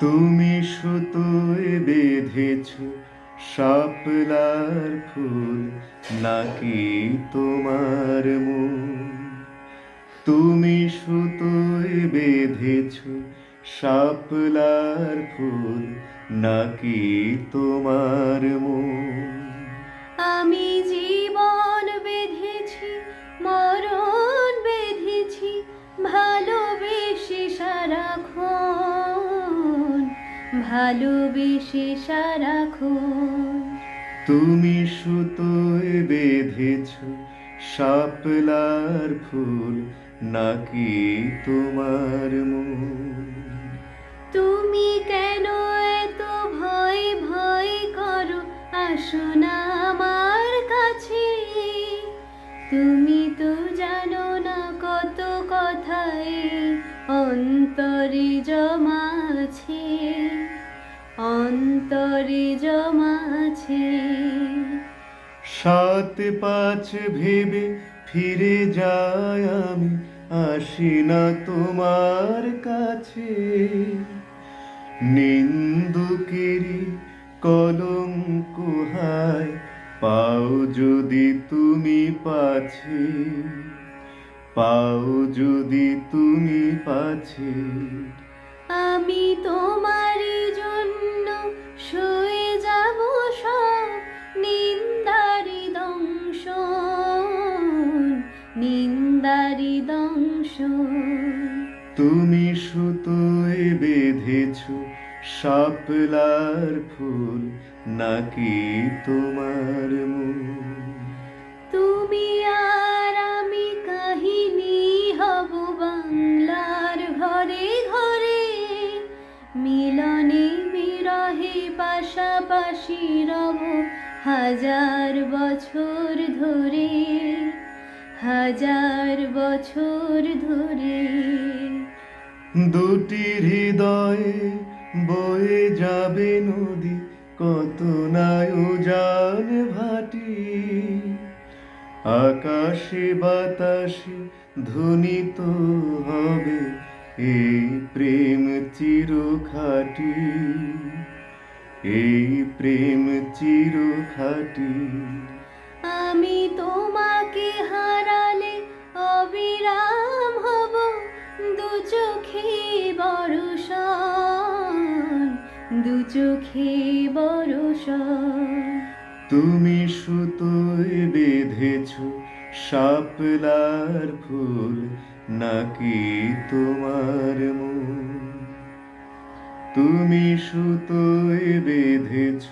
তুমি সুতোয় বেঁধেছ সাপলার ফুল, নাকি তোমার মন? তুমি সুতোয় বেঁধেছ সাপলার ফুল, নাকি তোমার মন? ভালোবেসে সারাক্ষণ তুমি সুতোয় বেঁধেছ শাপলার ফুল নাকি তোমার মন? তুমি কেন এত ভয় ভয় করো? আসো না আমার কাছে। তুমি তো জানো না কত কথাই অন্তরে জমা আছে। অন্তরে জমা আছে। সাত পাঁচ ভেবে ফিরে যায় আমি আসি না তোমার কাছে। নিন্দুকেরই কলম কুহায় পাও যদি তুমি পাছে পাও যদি তুমি পাছে। আমি তোমারই দংশ তুমি সুতোয় বেঁধেছ শাপলার ফুল নাকি তোমার মন তুমি আর আমি কাহিনী হব বাংলার ঘরে ঘরে। মিলনে বিরহে পাশাপাশি রব হাজার বছর ধরে। হাজার বছর ধরে দুটি হৃদয়ে বয়ে যাবে নদী, কত নাই উজান ভাটি। আকাশে বাতাসে ধ্বনিত হবে এই প্রেম চির খাটি এই প্রেম চির খাটি আমি তোমাকে হারালে অবিরাম হব। দু চোখে বরষণ দু চোখে বরষণ তুমি সুতোয় বেঁধেছ শাপলার ফুল, নাকি তোমার মন? তুমি সুতোয় বেঁধেছ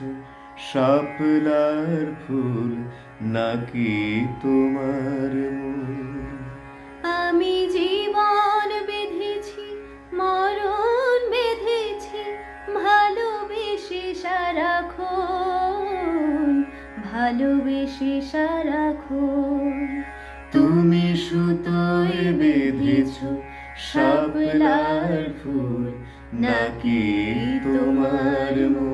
শাপলার ফুল নাকি তোমার আমি জীবন বেঁধেছি মরণ বেঁধেছি ভালোবেসে সারাক্ষণ ভালোবেসে সারাক্ষণ। তুমি সুতোয় বেঁধেছ শাপলার ফুল নাকি তোমার মন